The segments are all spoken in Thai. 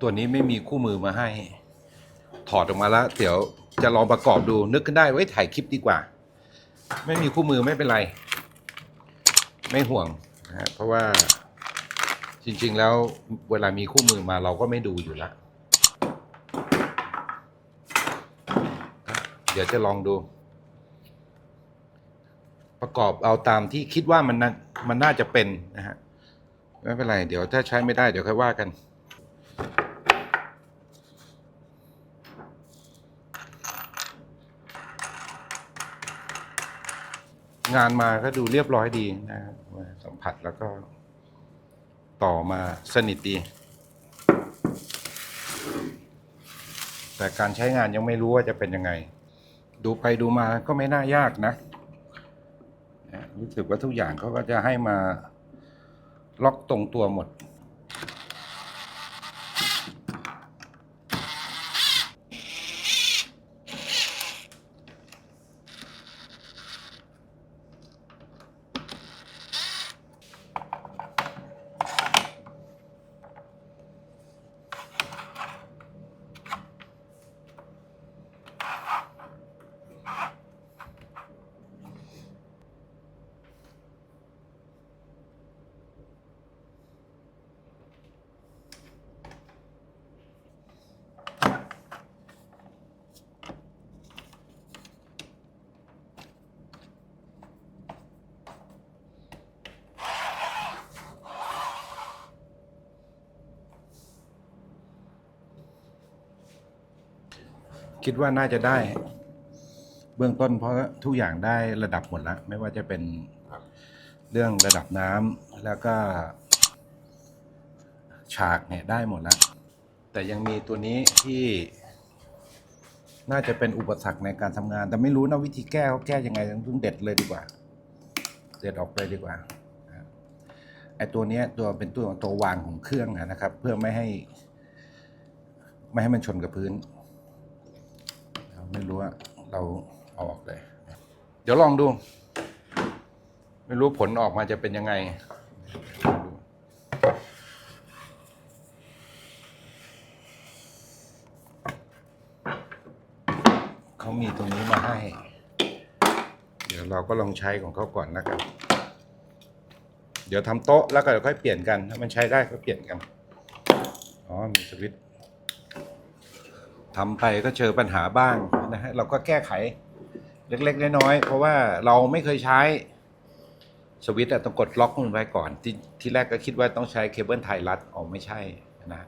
ตัวนี้ไม่มีคู่มือมาให้ ถอดออกมาแล้ว เดี๋ยวจะลองประกอบดูนึกขึ้นได้ไว้ถ่ายคลิปดีกว่า ไม่มีคู่มือไม่เป็นไร ไม่ห่วงนะฮะเพราะว่าจริง ๆ แล้วเวลามีคู่มือมาเราก็ไม่ดูอยู่ล้วเดี๋ยวจะลองดู ประกอบเอาตามที่คิดว่ามันน่ามันน่าจะเป็นนะฮะไม่เป็นไร เดี๋ยวถ้าใช้ไม่ได้เดี๋ยวค่อยว่ากัน งานมาก็ดูเรียบร้อยดีนะครับสัมผัสแล้วก็ต่อมาสนิทดี แต่การใช้งานยังไม่รู้ว่าจะเป็นยังไง ดูไปดูมาก็ไม่น่ายากนะนะรู้สึกว่าทุกอย่างเขาก็จะให้มาล็อกตรงตัวหมด คิดว่าน่าจะได้ เบื้องต้นเพราะทุกอย่างได้ระดับหมดแล้วไม่ว่าจะเป็นเรื่องระดับน้ำแล้วก็ ฉากเนี่ยได้หมดแล้ว แต่ยังมีตัวนี้ที่ น่าจะเป็นอุปสรรคในการทำงาน แต่ไม่รู้นะวิธีแก้เขาแก้ยังไงต้องเด็ดเลยดีกว่า เด็ดออกเลยดีกว่าไอตัวเนี้ยตัวเป็นตัวตัววางของเครื่องนะครับ เพื่อไม่ให้ ไม่ให้มันชนกับพื้น ไม่รู้ว่าเราเอาออกเลย เดี๋ยวลองดู ไม่รู้ผลออกมาจะเป็นยังไงเขามีตรงนี้มาให้ เดี๋ยวเราก็ลองใช้ของเขาก่อนนะครับ เดี๋ยวทำโต๊ะแล้วก็ค่อยเปลี่ยนกัน ถ้ามันใช้ได้ก็เปลี่ยนกัน อ๋อ มีสวิตช์ ทำไปก็เจอปัญหาบ้างนะฮะเราก็แก้ไขเล็กๆน้อยๆเพราะว่าเราไม่เคยใช้สวิตช์อะต้องกดล็อกมันไว้ก่อนที่ที่แรกก็คิดว่าต้องใช้เคเบิลไทยรัดอ๋อไม่ใช่นะ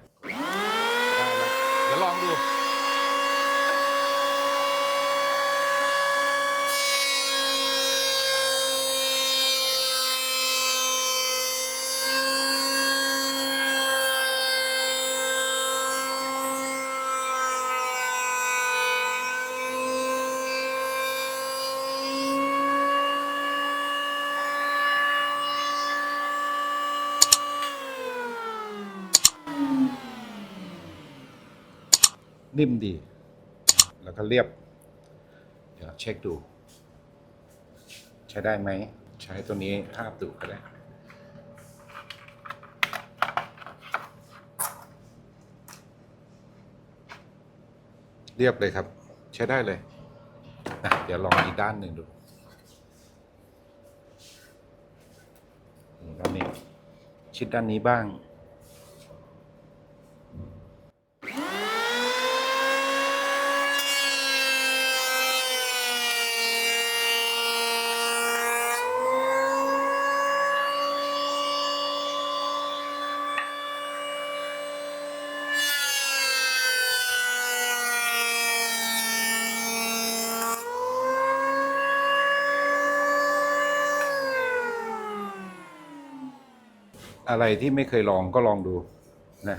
เดี๋ยวลองดู นิ่มดี แล้วก็เรียบ เดี๋ยวเช็คดู ใช้ได้ไหม ใช้ตัวนี้ภาพดูก็ได้เรียบเลยครับ ใช้ได้เลยอะเดี๋ยวลองอีกด้านหนึ่งดูด้านนี้ ชิดด้านนี้บ้าง อะไรที่ไม่เคยลองก็ลองดูนะ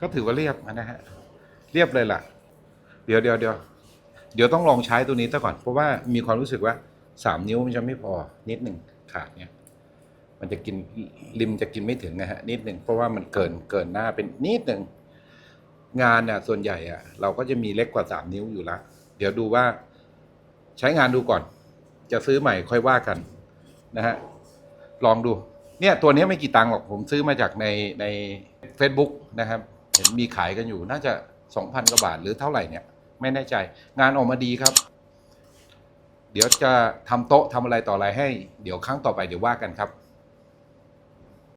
ก็ถือว่าเรียบนะฮะ เรียบเลยล่ะ เดี๋ยวเดี๋ยวเดี๋ยวเดี๋ยวต้องลองใช้ตัวนี้ซะก่อน เพราะว่ามีความรู้สึกว่าสามนิ้วมันจะไม่พอนิดหนึ่งขาดเนี่ย มันจะกินริมจะกินไม่ถึงนะฮะนิดหนึ่งเพราะว่ามันเกินเกินหน้าเป็นนิดหนึ่งงานเนี่ยส่วนใหญ่อะเราก็จะมีเล็กกว่าสามนิ้วอยู่ล้วเดี๋ยวดูว่าใช้งานดูก่อน จะซื้อใหม่ค่อยว่ากันนะฮะลองดู เนี่ยตัวนี้ไม่กี่ตังค์หรอกผมซื้อมาจากในใน Facebook นะครับ เห็นมีขายกันอยู่น่าจะ 2,000 กว่าบาทหรือเท่าไหร่เนี่ย ไม่แน่ใจงานออกมาดีครับ เดี๋ยวจะทำโต๊ะทำอะไรต่ออะไรให้ เดี๋ยวครั้งต่อไปเดี๋ยวว่ากันครับ